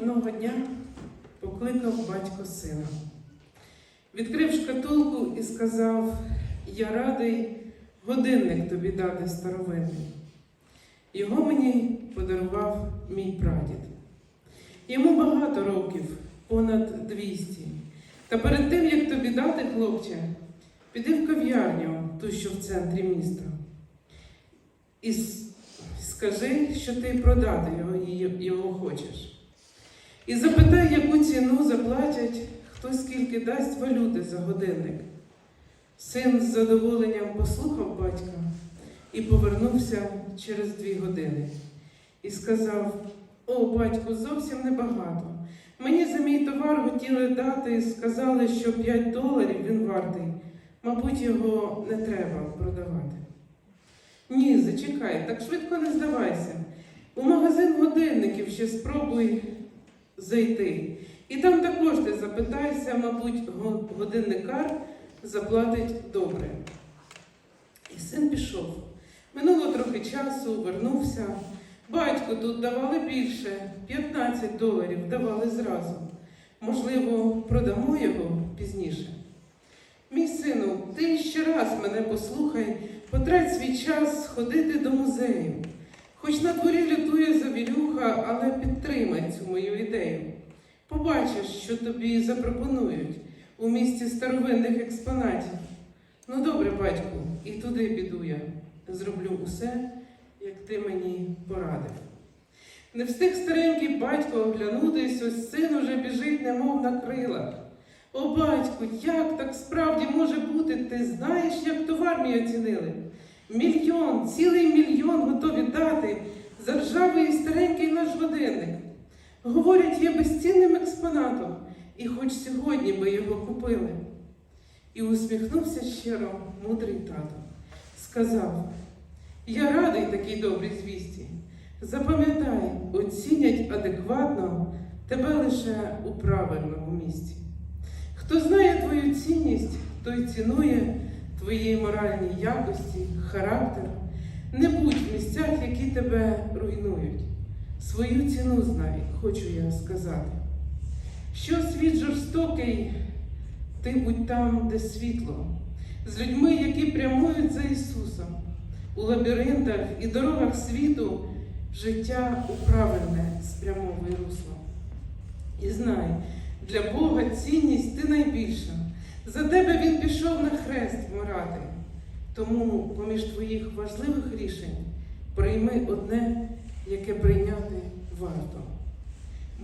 одного дня покликав батько сина. Відкрив шкатулку і сказав: Я радий годинник тобі дати старовинний. Його мені подарував мій прадід. Йому багато років, понад 200. Та перед тим, як тобі дати, хлопче, піди в кав'ярню, ту, що в центрі міста, і скажи, що ти продати його, його хочеш. І запитай, яку ціну заплатять, хто скільки дасть валюти за годинник. Син з задоволенням послухав батька і повернувся через дві години. І сказав: О, батьку, зовсім небагато. Мені за мій товар хотіли дати сказали, що 5 доларів він вартий. Мабуть, його не треба продавати. Ні, зачекай, так швидко не здавайся. У магазин годинників ще спробуй зайти. І там також ти запитайся, мабуть, го- годинникар заплатить добре. І син пішов. Минуло трохи часу, вернувся. Батько тут давали більше, 15 доларів давали зразу. Можливо, продамо його пізніше. Мій сину, ти ще раз мене послухай, потрать свій час ходити до музею. Хоч на дворі лютує завірюха, але підтримай мою ідею. Побачиш, що тобі запропонують у місті старовинних експонатів. Ну, добре, батьку, і туди піду я. Зроблю усе, як ти мені порадив. Не встиг старенький батько оглянутись, ось син уже біжить, немов на крилах. О, батьку, як так справді може бути? Ти знаєш, як товар мій оцінили? Мільйон, цілий мільйон готові дати за ржавий старенький наш годинник. Говорять, є безцінним експонатом, і хоч сьогодні би його купили. І усміхнувся щиро мудрий тато. Сказав: Я радий такій добрій звісті. Запам'ятай, оцінять адекватно тебе лише у правильному місці. Хто знає твою цінність, той цінує твої моральні якості, характер. Не будь в місцях, які тебе руйнують. Свою ціну знай, хочу я сказати. Що світ жорстокий, ти будь там, де світло, з людьми, які прямують за Ісусом, у лабіринтах і дорогах світу життя у правильне спрямовує русло. І знай, для Бога цінність ти найбільша. За тебе Він пішов на хрест вмирати. Тому поміж твоїх важливих рішень прийми одне, яке прийняти варто.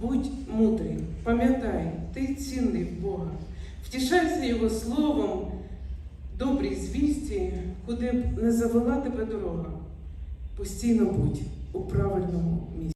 Будь мудрий, пам'ятай, ти цінний в Бога. Втішайся Його словом, добрій звісті, куди б не завела тебе дорога. Постійно будь у правильному місці.